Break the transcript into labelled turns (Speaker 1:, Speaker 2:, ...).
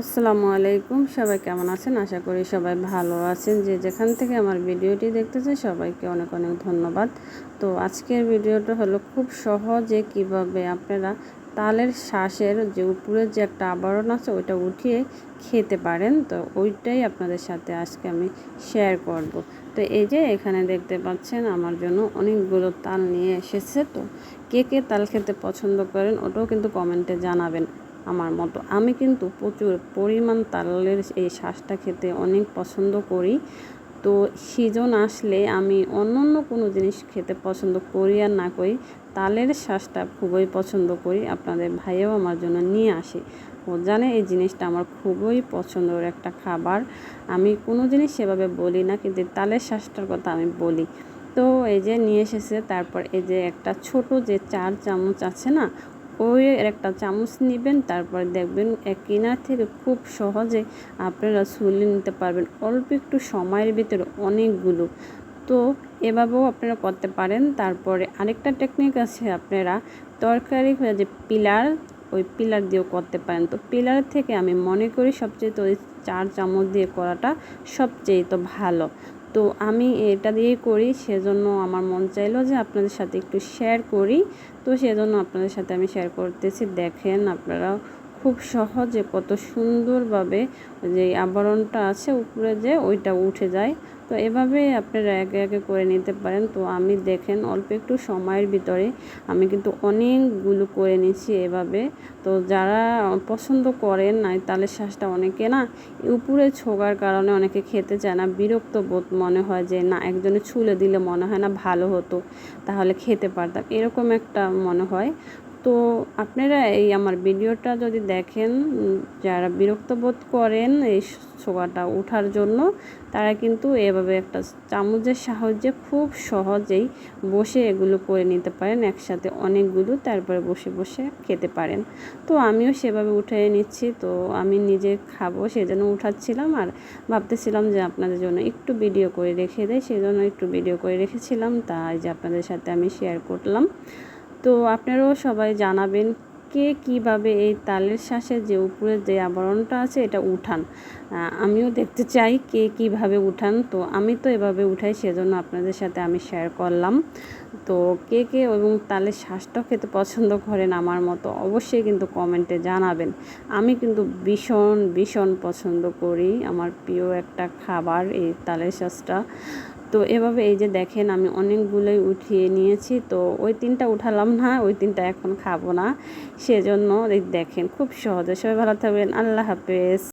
Speaker 1: আসসালামু আলাইকুম। সবাই কেমন আছেন? আশা করি সবাই ভালো আছেন। যে যেখান থেকে আমার ভিডিওটি দেখতেছে সবাইকে অনেক অনেক ধন্যবাদ। তো আজকের ভিডিওটা হলো খুব সহজে কীভাবে আপনারা তালের শ্বাসের যে উপরে যে একটা আবরণ আছে, ওইটা উঠিয়ে খেতে পারেন। তো ওইটাই আপনাদের সাথে আজকে আমি শেয়ার করব। তো এই যে এখানে দেখতে পাচ্ছেন, আমার জন্য অনেকগুলো তাল নিয়ে এসেছে। তো কে কে তাল খেতে পছন্দ করেন, ওটাও কিন্তু কমেন্টে জানাবেন। আমার মতো। আমি কিন্তু প্রচুর পরিমাণ তালের এই শ্বাসটা খেতে অনেক পছন্দ করি। তো সিজন আসলে আমি অন্য অন্য কোনো জিনিস খেতে পছন্দ করি আর না করি, তালের শ্বাসটা খুবই পছন্দ করি। আপনাদের ভাইও আমার জন্য নিয়ে আসে। ও জানে এই জিনিসটা আমার খুবই পছন্দের একটা খাবার। আমি কোনো জিনিস সেভাবে বলি না, কিন্তু তালের শ্বাসটার কথা আমি বলি। তো এই যে নিয়ে এসেছে, তারপর এই যে একটা ছোট যে চার চামচ আছে না ওই একটা চামচ নেবেন, তারপর দেখবেন এক কিনার থেকে খুব সহজে আপনারা ছুলে নিতে পারবেন। অল্প একটু সময়ের ভিতরে অনেকগুলো। তো এভাবেও আপনারা করতে পারেন। তারপরে আরেকটা টেকনিক আছে আপনারা তরকারি যে পিলার, ওই পিলার দিয়েও করতে পারেন। তো পিলার থেকে আমি মনে করি সবচেয়ে তো ওই চার চামচ দিয়ে করাটা সবচেয়ে তো ভালো। তো আমি এটা দিয়েই করি, সেজন্য আমার মন চাইলো যে আপনাদের সাথে একটু শেয়ার করি। তো সেজন্য আপনাদের সাথে আমি শেয়ার করতেছি। দেখেন আপনারা খুব সহজে কত সুন্দরভাবে যে আবরণটা আছে উপরে যে ওইটা উঠে যায়। তো এভাবে আপনারা একে একে করে নিতে পারেন। তো আমি দেখেন অল্প একটু সময়ের ভিতরে আমি কিন্তু অনেকগুলো করে নিচ্ছি এভাবে। তো যারা পছন্দ করেন নাই তালের শ্বাসটা অনেকে না উপরে ছোগার কারণে অনেকে খেতে চায় না, বিরক্ত বোধ মনে হয় যে না একজনে ছুলে দিলে মনে হয় না ভালো হতো, তাহলে খেতে পারতাম। এরকম একটা মনে হয়। তো আপনারা এই আমার ভিডিওটা যদি দেখেন যারা বিরক্ত বোধ করেন এই ছোগাটা ওঠার জন্য, তারা কিন্তু এভাবে একটা চামচের সাহায্যে খুব সহজেই বসে এগুলো করে নিতে পারেন একসাথে অনেকগুলো, তারপরে বসে বসে খেতে পারেন। তো আমিও সেভাবে উঠে নিচ্ছি, তো আমি নিজে খাব সেজন্য উঠাচ্ছিলাম আর ভাবতেছিলাম যে আপনাদের জন্য একটু ভিডিও করে রেখে দেয় সেজন্য একটু ভিডিও করে রেখেছিলাম, তাই যে আপনাদের সাথে আমি শেয়ার করলাম। তো আপনারাও সবাই জানাবেন কে কীভাবে এই তালের শ্বাসের যে উপরের যে আবরণটা আছে এটা উঠান। আমিও দেখতে চাই কে কীভাবে উঠান। তো আমি তো এভাবে উঠাই, সেজন্য আপনাদের সাথে আমি শেয়ার করলাম। তো কে কে এবং তালের শ্বাসটাও খেতে পছন্দ করেন আমার মতো অবশ্যই কিন্তু কমেন্টে জানাবেন। আমি কিন্তু ভীষণ ভীষণ পছন্দ করি আমার প্রিয় একটা খাবার এই তালের শ্বাসটা তো এভাবে এই যে দেখেন, আমি অনেকগুলোই উঠিয়ে নিয়েছি। তো ওই তিনটা উঠালাম না, ওই তিনটা এখন খাব না। সেজন্য দেখেন, খুব সহজে। সবাই ভালো থাকবেন। আল্লাহ হাফেজ।